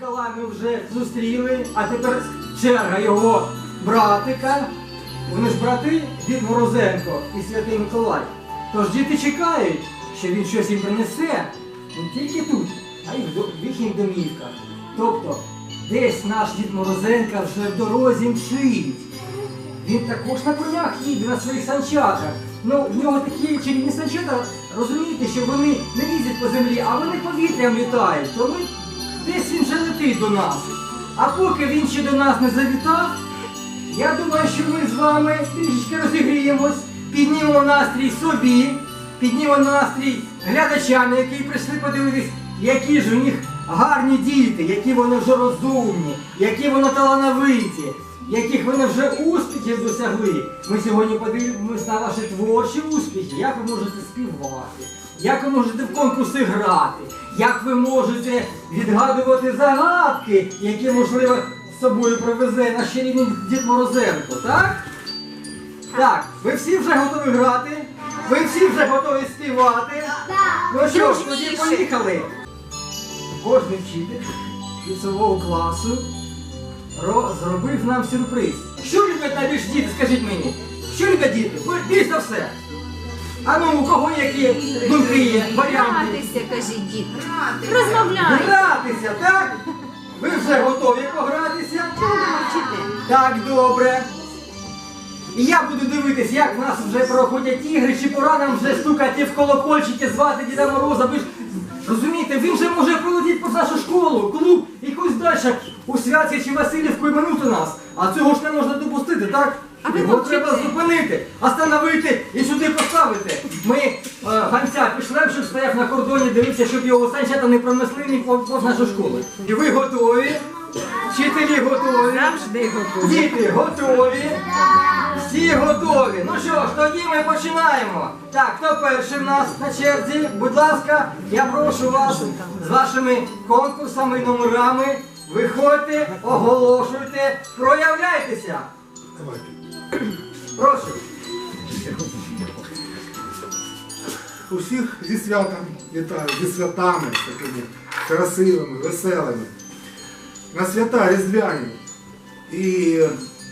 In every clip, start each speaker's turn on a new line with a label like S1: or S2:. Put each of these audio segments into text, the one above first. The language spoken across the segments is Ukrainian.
S1: Миколая ми вже зустріли, а тепер черга його братика. Вони ж брати Дід Морозенко і Святий Миколай. Тож діти чекають, що він щось їм принесе не тільки тут, а й в їхніх домівках. Тобто, десь наш Дід Морозенко вже в дорозі мчить. Він також на конях їде на своїх санчатах. Ну, в нього такі чарівні санчата, розумієте, що вони не їздять по землі, а вони повітрям літають. То ми десь він вже летить до нас. А поки він ще до нас не завітав, я думаю, що ми з вами трішечки розігріємось, піднімемо настрій собі, піднімемо настрій глядачам, які прийшли подивитись, які ж у них гарні діти, які вони вже розумні, які вони талановиті, яких вони вже успіхів досягли. Ми сьогодні подивимось на ваші творчі успіхи, як ви можете співати, як ви можете в конкурси грати, як ви можете відгадувати загадки, які, можливо, з собою привезе наш чарівний Дід Морозенко, так? Так, ви всі вже готові грати? Ви всі вже готові співати? Ну що ж, тоді поїхали. Кожний вчитель лісового класу зробив нам сюрприз. Що люблять найбільше діти, скажіть мені? Що люблять діти? Більш за все. А ну, у кого які думки є, варіанти?
S2: Гратися, кажіть діти. Розмовляйте.
S1: Гратися, так? Ви вже готові погратися? Так, добре. І я буду дивитись, як в нас вже проходять ігри, чи пора нам вже стукати в колокольчики, звати Діда Мороза. Ви ж розумієте, він же може прилетіти по нашу школу, клуб, якусь далі у Святці чи Васильівку і минути нас. А цього ж не можна допустити, так?
S2: А
S1: Його треба зупинити, остановити і сюди поставити. Ми е, гамця пішли, щоб стояв на кордоні, дивився, щоб його санчата не пронесли ні повз нашу школу. І ви готові? Вчителі готові? Діти готові? Всі готові. Ну що ж, тоді ми починаємо. Так, хто перший в нас на черзі? Будь ласка, я прошу вас з вашими конкурсами і номерами. Виходьте, оголошуйте, проявляйтеся. Прошу.
S3: Усіх зі святом вітаю, зі святами такими красивими, веселими. На свята різдвяні і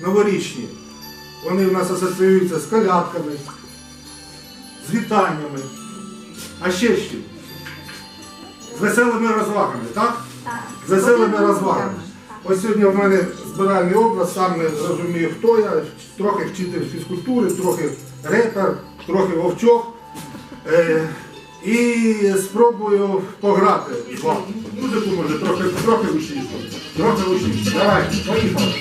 S3: новорічні. Вони в нас асоціюються з колядками, з вітаннями. А ще що? З веселими розвагами, так? З веселими розвагами. Ось сьогодні в мене збиральний образ, сам не розумію, хто я, трохи вчитель фізкультури, трохи репер, трохи вовчок. Е, і спробую пограти. Музику може трохи, трохи гучніше. Трохи гучніше. Давай, поїхали.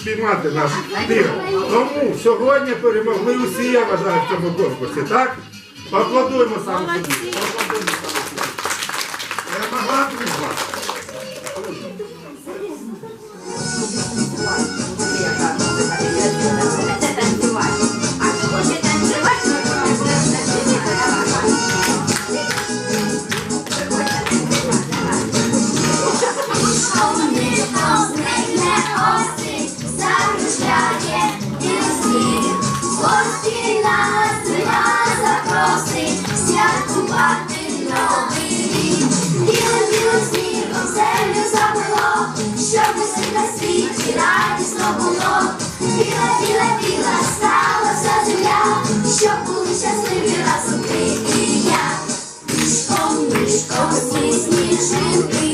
S3: Спіймати наш тигр. Тому сьогодні перемогли усі, я вважаю, в цьому конкурсі, так? Поаплодуємо саме собі. Поаплодуємо саме собі. Перемогла дружба.
S4: Світі радісно було. Біла, біла, біла стала вся земля, щоб були щасливі разом ти і я. Мішком, мішком всі сніжинки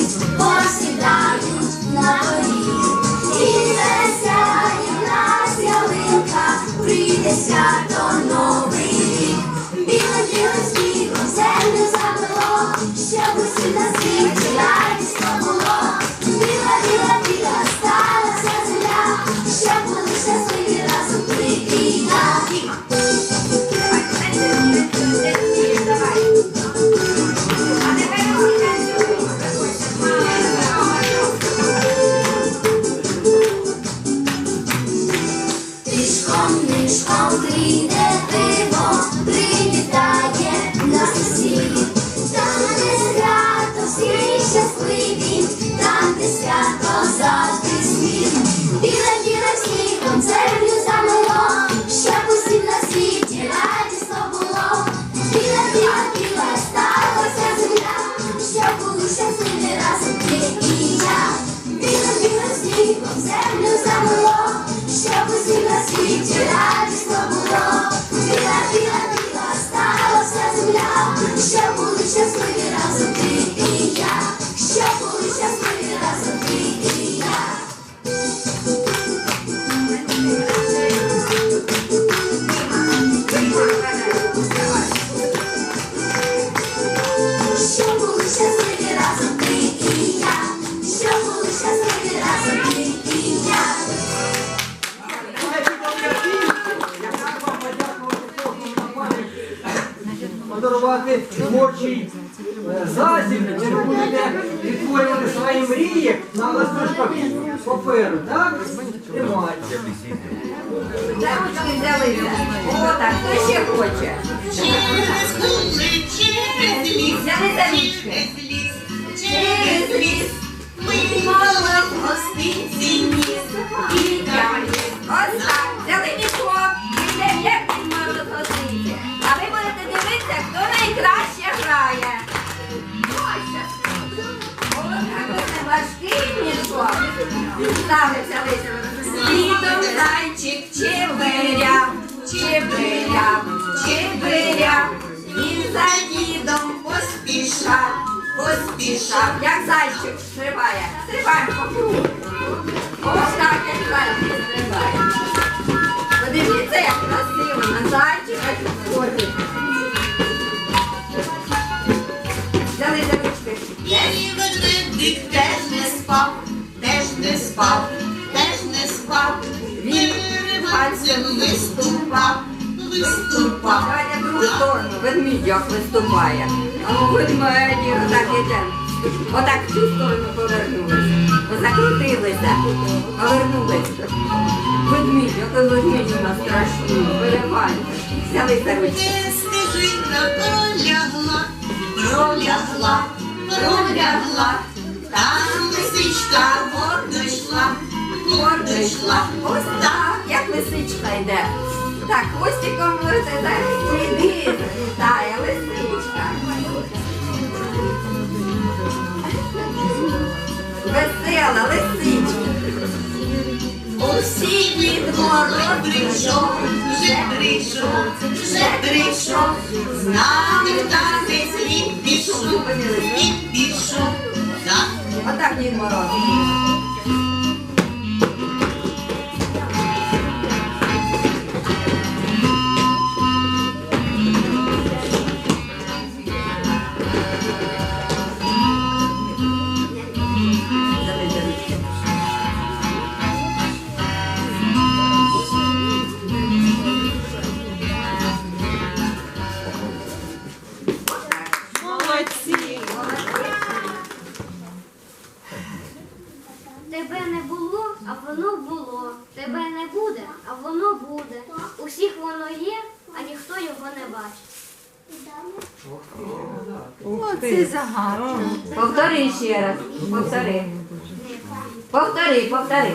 S4: Don't say
S1: подарувати творчий е, засіб, де ви будете відтворювати свої мрії на листочках паперу, так? Тримайте.
S2: О, так, хто ще хоче? Взяли за ручки.
S5: Через ліс ми молодь гостинці ніс. І прямо
S2: Ось так, Ставиться лише.
S5: Літом зайчик чебиряв, чебиряв, чебиряв. Він за дідом поспішав, поспішав.
S2: Як зайчик стрибає. Стрибаємо. Ось так, як зайчик стрибає. Подивіться, як красиво на зайчика сходить. Взяли за ручки.
S5: І ведмедик теж не спав, не спав, теж не спав. Він пальцем виступав, виступав.
S2: В другу сторону. Ведмідь як виступає. А ну ведмеді, отак йдемо. Отак в цю сторону повернулися. Закрутилися. Повернулися. Ведмідь, який ведмідь у нас страшний. Перевальний. Взяли за ручки.
S5: Де стежина пролягла, пролягла, пролягла. Там лисичка гордо йшла, гордо йшла.
S2: Ось так, як лисичка йде. Так, хвостиком сліди літає лисичка. Весела лисичка.
S5: Усі від мород прийшов, вже прийшов, вже прийшов. З нами він пішов, він пішов. Так.
S2: Отак Дід
S4: воно було. Тебе не буде, а воно буде. Усіх воно є, а ніхто його не бачить.
S2: Повтори ще раз. Повтори. Повтори, повтори.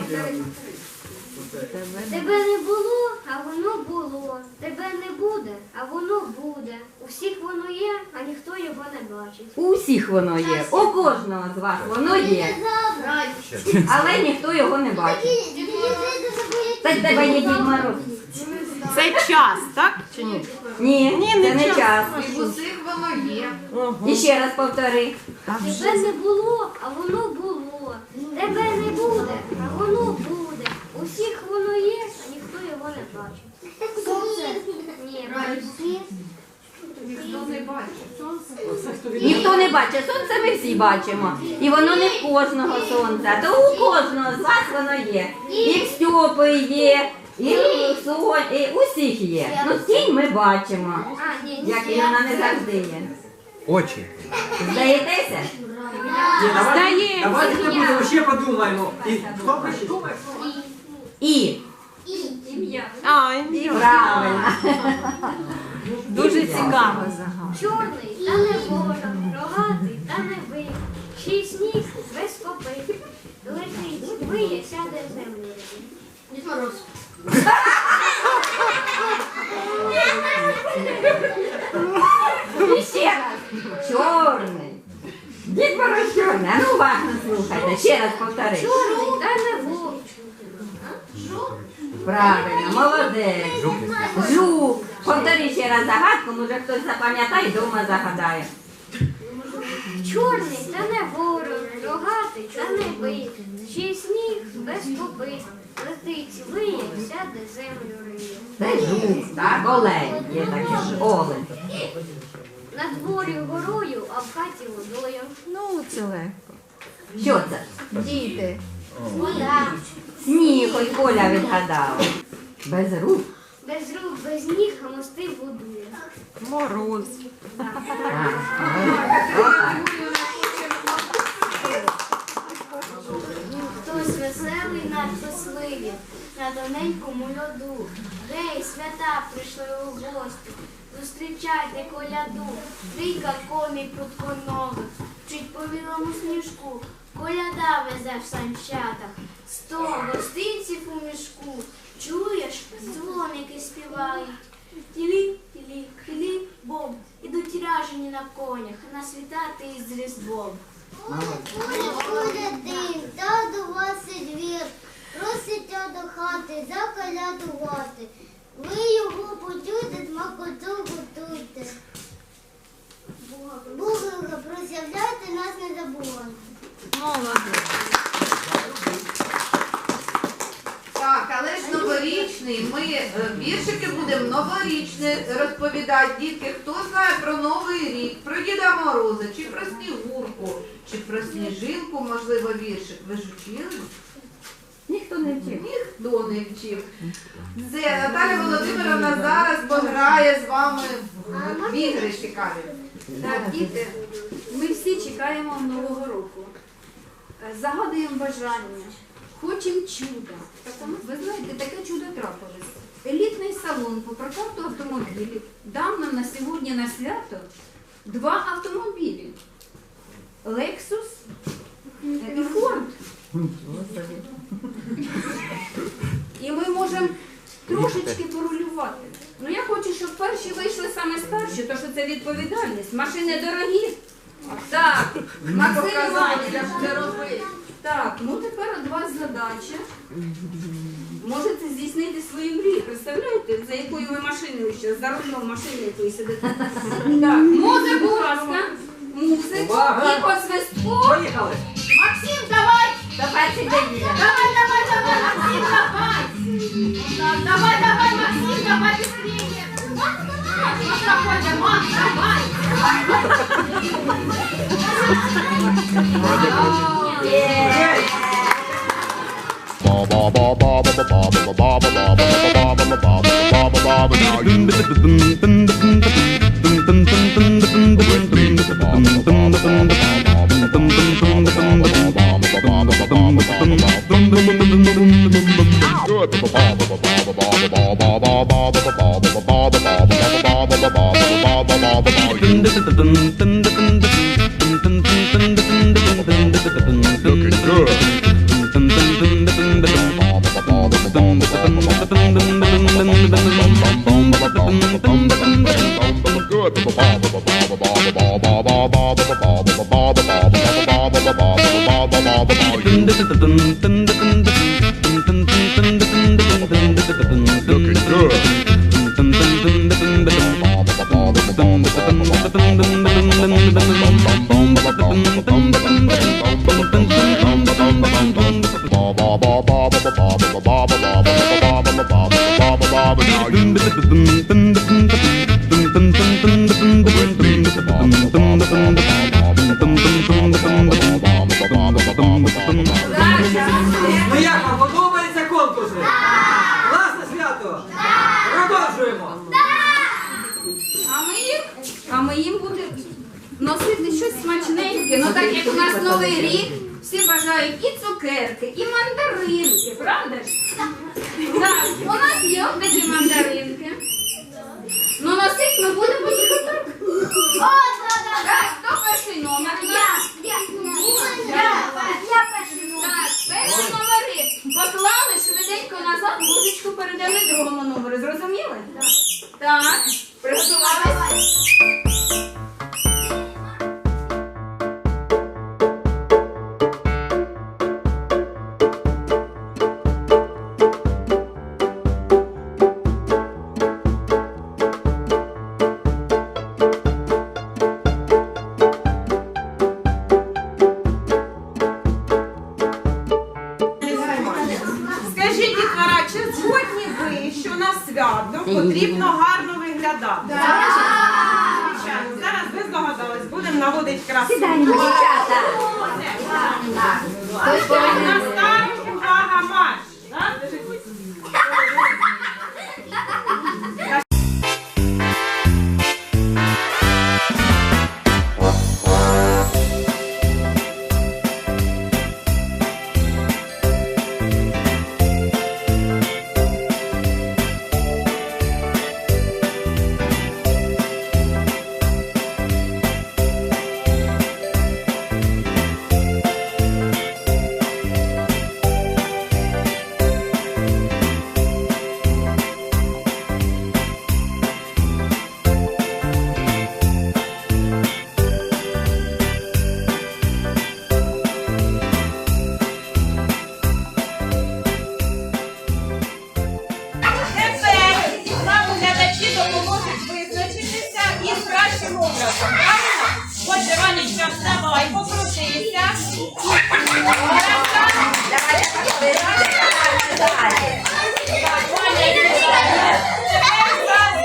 S4: Тебе не було, а воно було. Тебе не буде, а воно буде. Усіх воно є, а ніхто його не бачить.
S2: У всіх воно є. У кожного з вас воно є. Але ніхто його не бачить. Це в тебе є Дід Мороз.
S6: Це час, так? Чи ні?
S2: Ні, це не час.
S6: усіх воно є.
S2: І ще раз повтори.
S4: Тебе не було, а воно було. Тебе не буде, а воно буде. Усіх воно є, а ніхто його не бачить. Сонце? Ні,
S1: Оце хто від-
S2: Ніхто не бачить. Сонце ми всі бачимо. І воно не в кожного сонця, то у кожного з вас воно є. І в Стьопи є, і в і усіх є. Ну тінь ми бачимо. Як і вона не завжди є.
S7: Очі.
S2: Здаєтеся?
S1: Ні, давайте, давайте ми будемо ще подумаємо. І хто пише?
S2: І.
S6: А,
S2: І правильно.
S6: дуже цікаво.
S4: Чорний та не ворог, рогатий та не бий, шість ніг без копит, летить, виє, сяде землю. Дід Мороз.
S2: І ще раз. Чорний. Дід Мороз чорний. А ну уважно слухайте. Ще раз повтори.
S4: Чорний та не ворог.
S2: Правильно, молодець. Жук. Повтори ще раз загадку, може хтось запам'ятає, вдома загадає.
S4: Чорний та не ворог, рогатий та не бий, шість ніг без копит, летить, виє, сяде землю риє.
S2: Це жук, так? Олень. Є такий ж олень.
S4: На дворі горою, а в хаті водою.
S6: Ну, це легко.
S2: Що це?
S6: Діти.
S4: Вода.
S2: Сніг, ось Коля відгадав. Без рук.
S4: Без рук, без ніг, а мости будує.
S2: Мороз.
S8: Хтось веселий на щасливі, на тоненькому льоду. Гей, свята прийшли у гості. Зустрічайте коляду, трійка комік прутконових, вчить по білому сніжку, коляда везе в санчатах, сто гостинців у мішку. Чуєш, дзвоники співають. Тілі, тілі, тілі, бом. Ідуть ряжені на конях, на світати із Різдвом.
S4: Буде день, та до вас двір, просить до хати, заколядувати. Ви його почуєте, смакоту готуйте. Бога, просявляйте, нас не забувайте.
S9: Так, але ж новорічний. Ми е, віршики будемо новорічні розповідати. Дітки, хто знає про Новий рік, про Діда Мороза, чи про Снігурку, чи про Сніжинку, можливо, віршик. Ви ж вчили?
S10: Ніхто не вчив.
S9: Ніхто не вчив. Все, Наталя Володимировна зараз пограє з вами в ігри цікаві.
S10: Так, діти, ми всі чекаємо нового року. Загадуємо бажання, хочемо чуда. Ви знаєте, таке чудо трапилось. Елітний салон по прокату автомобілів дав нам на сьогодні на свято два автомобілі. Lexus і Ford. І ми можемо трошечки порулювати. Ну я хочу, щоб перші вийшли саме старші, тому що це відповідальність. Машини дорогі. Так, Максим Іванович. Так, ну тепер от вас задача. Можете здійснити свої мрії. Представляєте, за якою ви машиною ще, за рулем машини якої сидите. Так, музику, будь ласка. Музику і по свистку. Максим, давай! Давай, давай, давай, давай, Максим, давай! Так, давай, давай, Максим, давай быстрее! Макс, заходим, Макс, давай!
S11: Ну Продовжуємо!
S10: А ми їм, а ми їм будемо носити щось смачненьке. Ну так як у нас новий рік, всі бажають і цукерки, і мандаринки, правда ж? Так, у нас є от такі мандаринки. Ну носить ми будемо їх отак. Так, хто перший номер? у нас? Я. Так, перші номери поклали швиденько назад, музичку передали другому номеру. Так, приготувалися.
S6: Таким образом, правильно? Отже, Ванечка, вставай, покрутися. Так, Ваня, віддає. Тепер за.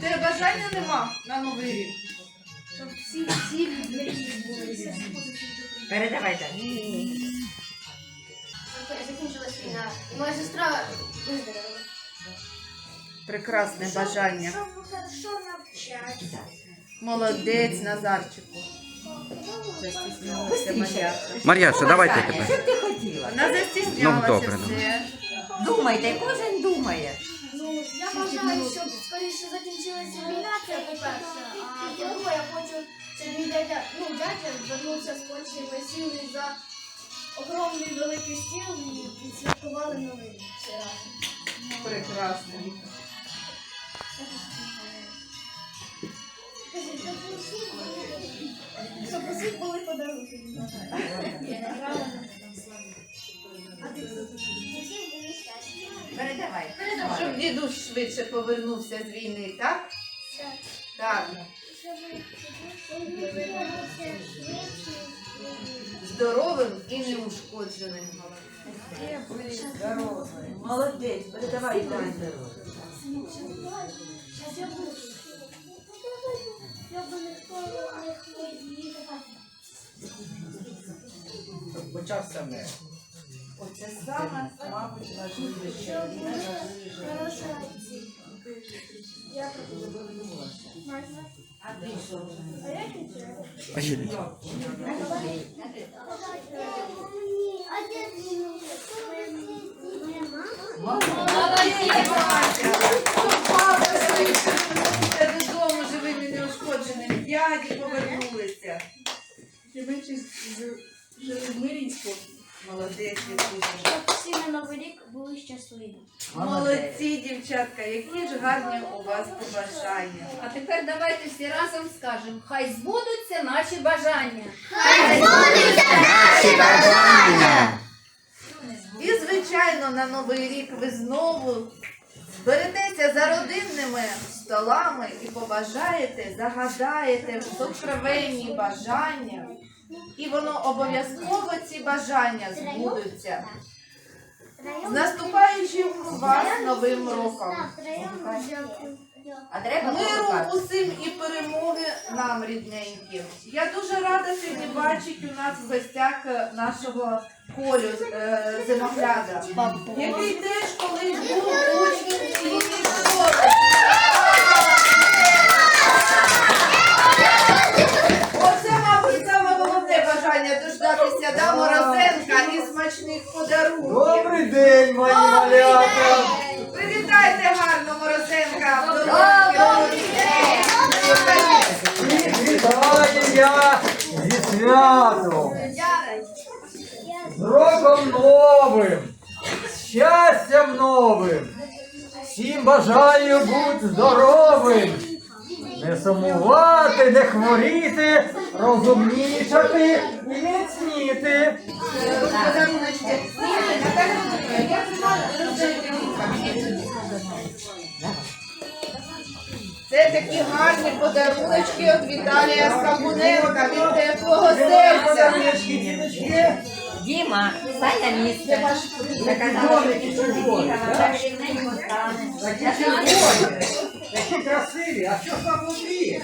S9: Таке бажання, нема на новий рік.
S2: Передавай далі.
S12: Закінчилась війна. І моя сестра виздоровіла.
S9: Прекрасне бажання.
S12: Хорошо навчатися.
S9: Молодець, Назарчику. Застіснялася Мар'яша.
S13: Мар'яша, давайте тебе.
S2: Що б ти хотіла?
S9: Вона
S13: Ну,
S9: застіснялася
S13: добре,
S9: все.
S2: Думайте, кожен думає.
S12: Ну, я бажаю, щоб скоріше закінчилася війна, це по-перше. А по-друге, я хочу, щоб мій дядя, ну, дядя вернувся з Польщі, ми сіли за огромний великий стіл і відсвяткували новий рік всі разом.
S9: Прекрасно.
S12: Щоб у всіх були- подарунки. Усіх.
S2: Передавай.
S9: Щоб дідусь швидше повернувся з війни, так? Так.
S12: Швидше.
S9: Здоровим і неушкодженим.
S2: Молодець, передавай далі.
S1: Почався мир.
S9: Оце саме, мабуть, важливіше.
S12: Хороші Я Можна? А я нічого.
S9: Повернувся додому живим і неушкодженим. Дяді повернулися. Молодець, дідусь.
S12: Щоб всі на Новий рік були щасливі.
S9: Молодці, дівчатка, які ж гарні у вас побажання.
S2: А тепер давайте всі разом скажемо, хай збудуться наші бажання. Хай збудуться наші бажання.
S9: І, звичайно, на Новий рік ви знову зберетеся за родинними столами і побажаєте, загадаєте сокровенні бажання. І воно обов'язково ці бажання збудуться. З наступаючим вас новим роком. Миру усім і перемоги нам, рідненькі. Я дуже рада сьогодні бачити у нас в гостях е, нашого Колю е, зимогляда, який теж колись був учнем цієї школи. Оце, мабуть, саме головне бажання дождатися да, Морозенка і смачних подарунків.
S1: Добрий день, мої малята!
S9: Привітайте гарно Морозенка! Добрий день!
S1: Вітаю я зі святом! З роком новим! З щастям новим! Всім бажаю бути здоровим! Не сумувати, не хворіти, розумнічати і міцніти.
S9: Це такі гарні подаруночки від Віталія Скабуненка від теплого серця.
S2: Діма, Саня місце. Така
S1: Домики червоні, красиві, а що с там внутрі?